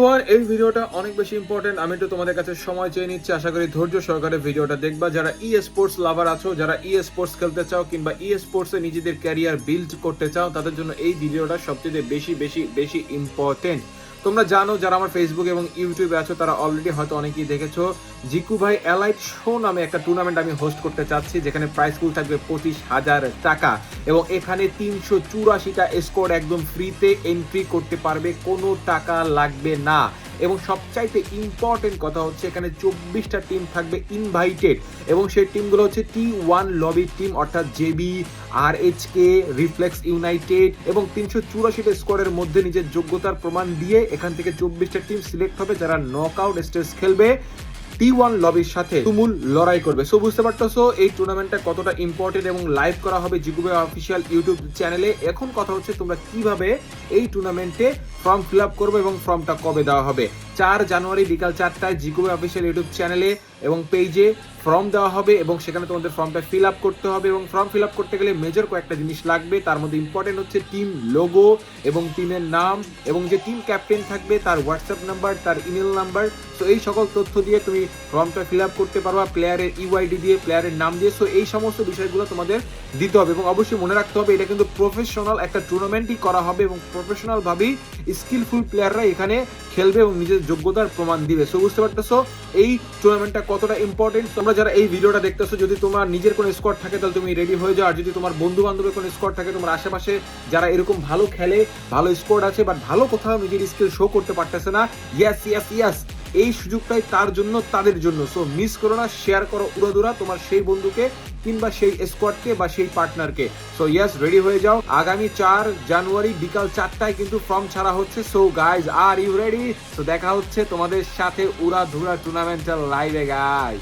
Everyone এই ভিডিওটা অনেক বেশি ইম্পর্টেন্ট আমি একটু তোমাদের কাছে সময় চেয়ে নিচ্ছি। আশা করি ধৈর্য সহকারে ভিডিওটা দেখবা। যারা ই স্পোর্টস লাভার আছো, যারা ই স্পোর্টস খেলতে চাও কিংবা ই স্পোর্টসে নিজেদের ক্যারিয়ার বিল্ড করতে চাও, তাদের জন্য এই ভিডিওটা সবচেয়ে বেশি বেশি বেশি ইম্পর্টেন্ট তোমরা জানো যারা আমার ফেসবুক এবং ইউটিউবে আছো, তারা অলরেডি হয়তো অনেকেই দেখেছ। জিকু ভাই এলাইট শো নামে একটা টুর্নামেন্ট আমি হোস্ট করতে চাচ্ছি, যেখানে প্রাইস পুল থাকবে পঁচিশ হাজার টাকা এবং এখানে তিনশো চুরাশিটা স্কোর একদম ফ্রিতে এন্ট্রি করতে পারবে, কোনো টাকা লাগবে না। এবং সবচাইতে ইম্পর্টেন্ট কথা হচ্ছে এখানে চব্বিশটা টিম থাকবে ইনভাইটেড এবং সেই টিমগুলো হচ্ছে টি ওয়ান লবি টিম অর্থাৎ জেবি আর এইচ কে রিফ্লেক্স ইউনাইটেড এবং তিনশো চুরাশিটা স্কোরের মধ্যে নিজের যোগ্যতার প্রমাণ দিয়ে এখান থেকে চব্বিশটা টিম সিলেক্ট হবে যারা নক আউট স্টেজ খেলবে। টি ওয়ান লবির সাথে তুমুল লড়াই করবে। সো বুঝতে পারতেছো এই টুর্নামেন্টটা কতটা ইম্পর্টেন্ট এবং লাইভ করা হবে জিগুবে অফিসিয়াল ইউটিউব চ্যানেলে এখন কথা হচ্ছে তোমরা কীভাবে এই টুর্নামেন্টে ফর্ম ফিল আপ করবে এবং ফর্মটা কবে দেওয়া হবে। চার জানুয়ারি বিকাল চারটায় জিগুবে অফিসিয়াল ইউটিউব চ্যানেলে এবং পেজে ফর্ম দেওয়া হবে এবং সেখানে তোমাদের ফর্মটা ফিল আপ করতে হবে এবং ফর্ম ফিল আপ করতে গেলে মেজর কয়েকটা জিনিস লাগবে। তার মধ্যে ইম্পর্টেন্ট হচ্ছে টিম লোগো এবং টিমের নাম এবং যে টিম ক্যাপ্টেন থাকবে তার হোয়াটসঅ্যাপ নাম্বার তার ইমেল নাম্বার সো এই সকল তথ্য দিয়ে তুমি ফর্মটা ফিল আপ করতে পারবা প্লেয়ারের ইউআইডি দিয়ে প্লেয়ারের নাম দিয়ে। সো এই সমস্ত বিষয়গুলো তোমাদের দিতে হবে এবং অবশ্যই মনে রাখতে হবে এটা কিন্তু প্রফেশনাল একটা টুর্নামেন্টই করা হবে এবং প্রফেশনালভাবেই স্কিলফুল প্লেয়াররা এখানে খেলবে এবং নিজের যোগ্যতার প্রমাণ দিবে। সো বুঝতে পারতেছো? এই টুর্নামেন্টটা কতটা ইম্পর্টেন্ট তোমরা যারা এই ভিডিওটা দেখতেছো, যদি তোমার নিজের কোনো স্কোয়াড থাকে, তাহলে তুমি রেডি হয়ে যাও। আর যদি তোমার বন্ধু বান্ধবের কোনো স্কোয়াড থাকে, তোমার আশেপাশে যারা এরকম ভালো খেলে, ভালো স্কোয়াড আছে বাট ভালো কোথাও নিজের স্কিল শো করতে পারতেছে না ইয়াস ইয়াস ইয়াস এই সুযোগটাই তার জন্য, তাদের জন্য। সো মিস করো না শেয়ার করো উড়াদুরা তোমার সেই বন্ধুকে কিংবা সেই স্কোয়াডকে বা সেই পার্টনারকে সো ইয়াস রেডি হয়ে যাও। আগামী চার জানুয়ারি বিকাল চারটায় কিন্তু ফর্ম ছাড়া হচ্ছে। So guys are you ready তো দেখা হচ্ছে তোমাদের সাথে উড়াধুরা টুর্নামেন্টাল লাইভে গাইজ